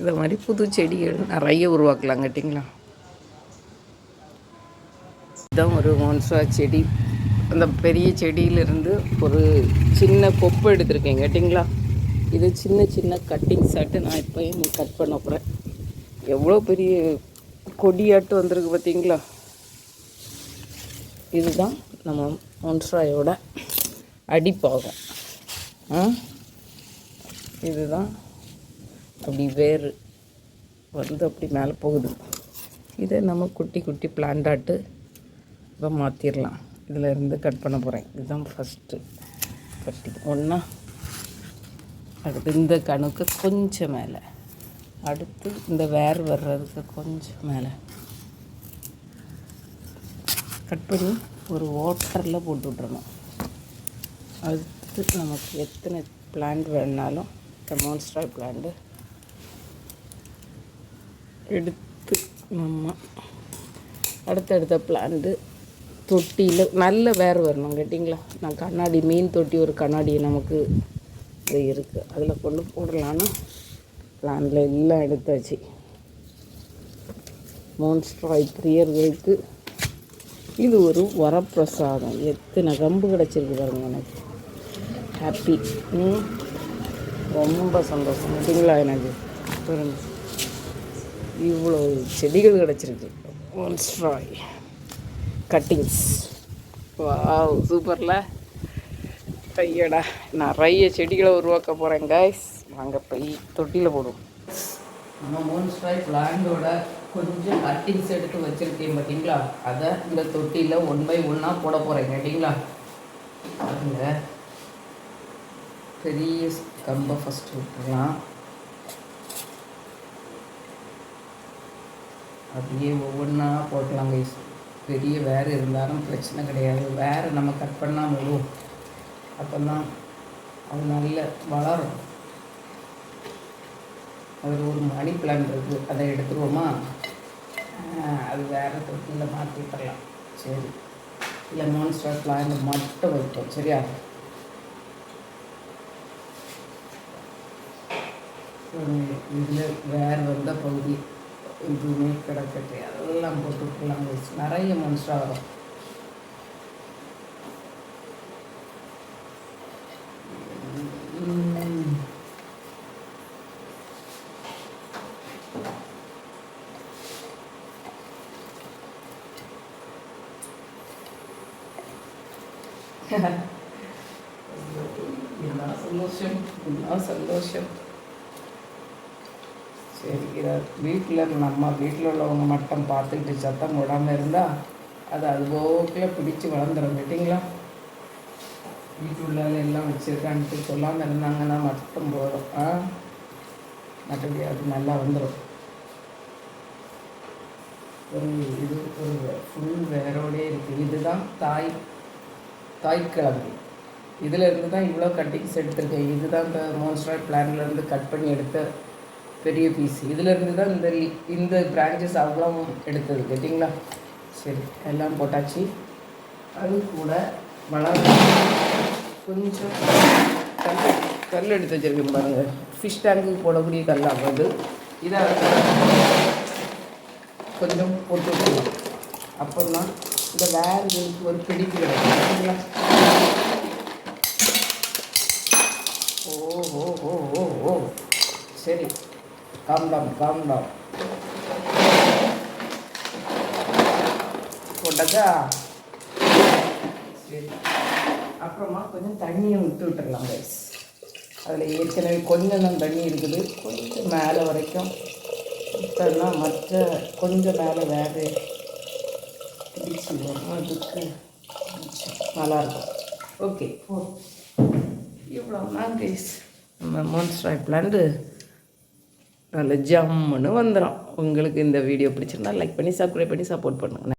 இதை மாதிரி புது செடிகள் நிறைய உருவாக்கலாம் கேட்டிங்களா? இதுதான் ஒரு மோன்சா செடி. அந்த பெரிய செடியிலிருந்து ஒரு சின்ன கொப்பு எடுத்திருக்கேன் கேட்டிங்களா? இது சின்ன சின்ன கட்டிங் சாட்டு நான் இப்போ கட் பண்ண போகிறேன் எவ்வளோ பெரிய கொடியாட்டு வந்திருக்கு பார்த்தீங்களா? இதுதான் நம்ம மோன்ஸ்ராயோட அடிப்பாகும். இதுதான் அப்படி வேர் வந்து அப்படி மேலே போகுது. இதை நம்ம குட்டி குட்டி பிளான்டாட்டு இப்போ மாற்றிடலாம் இதில் இருந்து கட் பண்ண போகிறேன். இதுதான் ஃபஸ்ட்டு கட்டி. ஒன்றா அடுத்து இந்த கணுக்கு கொஞ்சம் மேலே. அடுத்து இந்த வேர் வர்றதுக்கு கொஞ்சம் மேலே. கட் பண்ணி ஒரு வாட்டரில் போட்டு விட்றணும் அடுத்து நமக்கு எத்தனை பிளான்ட் வேணுனாலும் இந்த மான்ஸ்டர் பிளான்ட்டு எடுத்து நம்ம அடுத்தடுத்த பிளான்ட்டு தொட்டியில் நல்ல வேறு வரணும் கேட்டிங்களா? நான் கண்ணாடி மீன் தொட்டி ஒரு கண்ணாடி நமக்கு இது இருக்குது அதில் கொண்டு போடலான்னு பிளான்ல எல்லாம் எடுத்தாச்சு. மோன்ஸ்ட்ராய் பிரியர்களுக்கு இது ஒரு வரப்பிரசாதம். எத்தனை கம்பு கிடச்சிருக்கு பாருங்க எனக்கு. ஹாப்பி ம். ரொம்ப சந்தோஷம். பார்த்தீங்களா எனக்கு? பாருங்க இவ்வளோ செடிகள் கிடச்சிருக்கு. ஒன்ஸ்ட்ராய் கட்டிங்ஸ் வா சூப்பரில் ஐயடா நிறைய செடிகளை உருவாக்க போகிறேன் கைஸ் வாங்க போய் தொட்டியில் போடுவோம். நம்ம மோன்ஸ்ட்ராய் பிளான்டோட கொஞ்சம் கட்டிங்ஸ் எடுத்து வச்சுருக்கேன் பார்த்தீங்களா? அதை இந்த தொட்டியில் ஒன் பை ஒன்னாக போட போகிறேன் கேட்டிங்களா? பாருங்க. பெரிய கம்பை ஃபஸ்ட்டு விட்டுறலாம் அப்படியே ஒவ்வொன்றா போட்டலாம் கைஸ் பெரிய வேறு இருந்தாலும் பிரச்சனை கிடையாது. வேறு நம்ம கட் பண்ணால் விழுவும் அப்போ தான் அது நல்ல வளரும். அதில் ஒரு மணி பிளான் இருக்குது அதை எடுத்துருவோமா? அது வேறு தொட்டியில் மாற்றி தரலாம் சரி. இல்லை மான்ஸ்டர் பிளான் மட்டும் வைப்போம். சரியா? இதில் வேறு வந்த பகுதி. எதுவுமே கிடக்கட்டு அதெல்லாம் போட்டு விட்டுலாம் நிறைய மான்ஸ்டர் வரும் உம். என்ன சந்தோஷம் இதை வீட்டில் நம்ம வீட்டில் உள்ளவங்க மட்டும் பார்த்துக்கிட்டு சத்தம் போடாமல் இருந்தால் அது அது போக்கில் பிடிச்சி வளர்ந்துடும் கேட்டிங்களா? வீட்டுள்ள எல்லாம் வச்சுருக்கான்ட்டு சொல்லாமல் இருந்தாங்கன்னா மட்டும் போதும். ஆ? மற்றபடி அது நல்லா வந்துடும் ஒரு இது ஒரு ஃபுல் வேரோடே இருக்குது இதுதான் தாய் தாய்க்கிழங்கு இதில் இருந்து தான் இவ்வளோ கட்டிங்ஸ் எடுத்திருக்கேன். இதுதான் இந்த மோன்ஸ்டர் பிளான்லேருந்து கட் பண்ணி எடுத்த பெரிய பீஸ் இதிலேருந்து தான் இந்த இந்த பிரான்ச்சஸ் அவ்வளோ எடுத்தது கேட்டிங்களா? சரி எல்லாம் போட்டாச்சு. அது கூட வளர்ந்து கொஞ்சம் கல் கல் எடுத்து வச்சுருக்கேன் பாருங்கள் ஃபிஷ் டேங்குக்கு போடக்கூடிய கல்லாகுது இதாக கொஞ்சம் போட்டு வச்சுக்கலாம் அப்போ தான் இந்த வேறு ஒரு பிடிப்பு கிடைக்கும் சரிங்களா? ஓ ஓ ஓ ஓ ஓ. சரி. Calm down, calm down. போட்டாச்சா? சரி. அப்புறமா கொஞ்சம் தண்ணியை விட்டு விட்டுறலாம் கைஸ் அதில் ஏற்கனவே கொஞ்சம் தான் தண்ணி இருக்குது. கொஞ்சம் மேலே வரைக்கும் விட்டோம்னா மற்ற கொஞ்சம் மேலே வேறு பிடிச்சி வரும் அதுக்கு நல்லாயிருக்கும். ஓகே போ. இவ்வளோ தான் கைஸ் நம்ம மோன்ஸ்டாய் பிளான்ட்டு நல்ல ஜம்முன்னு வந்துடும் உங்களுக்கு இந்த வீடியோ பிடிச்சிருந்தா லைக் பண்ணி சப்ஸ்கிரைப் பண்ணி சப்போர்ட் பண்ணுங்கள்